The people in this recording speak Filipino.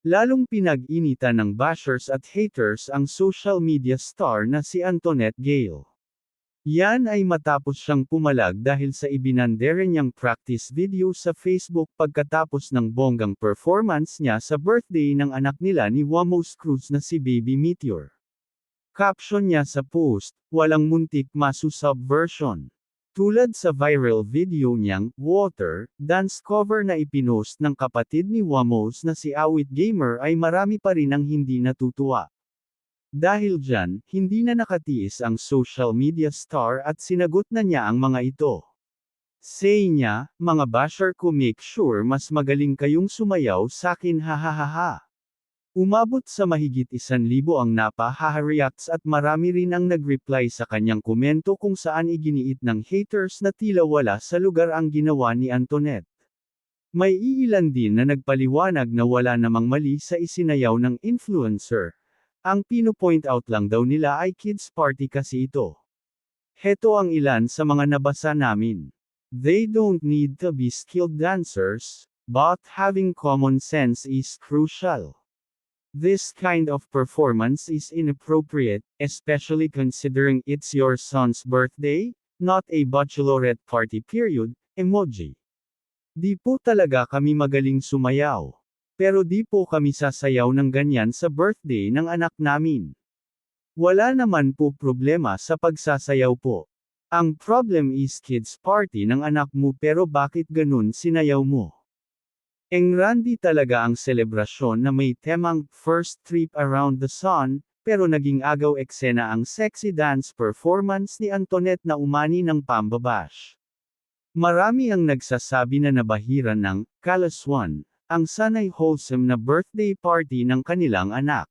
Lalong pinag-initan ng bashers at haters ang social media star na si Antoinette Gale. Yan ay matapos siyang pumalag dahil sa ibinandere niyang practice video sa Facebook pagkatapos ng bonggang performance niya sa birthday ng anak nila ni Wamos Cruz na si Baby Meteor. Caption niya sa post, walang muntik masusubversion. Tulad sa viral video niyang, Water, dance cover na ipinost ng kapatid ni Wamos na si Awit Gamer ay marami pa rin ang hindi natutuwa. Dahil dyan, hindi na nakatiis ang social media star at sinagot na niya ang mga ito. Say niya, mga basher ko make sure mas magaling kayong sumayaw sakin hahaha. Umabot sa mahigit isan libo ang napa-reacts at marami rin ang nag-reply sa kanyang komento kung saan iginiit ng haters na tila wala sa lugar ang ginawa ni Antoinette. May iilan din na nagpaliwanag na wala namang mali sa isinayaw ng influencer. Ang pino-point out lang daw nila ay kids party kasi ito. Heto ang ilan sa mga nabasa namin. They don't need to be skilled dancers, but having common sense is crucial. This kind of performance is inappropriate, especially considering it's your son's birthday, not a bachelorette party period, emoji. Di po talaga kami magaling sumayaw. Pero di po kami sasayaw ng ganyan sa birthday ng anak namin. Wala naman po problema sa pagsasayaw po. Ang problem is kids party ng anak mo pero bakit ganun sinayaw mo? Engrandi talaga ang selebrasyon na may temang First Trip Around the Sun, pero naging agaw eksena ang sexy dance performance ni Antoinette na umani ng pambabash. Marami ang nagsasabi na nabahiran ng Kalaswan, ang sanay wholesome na birthday party ng kanilang anak.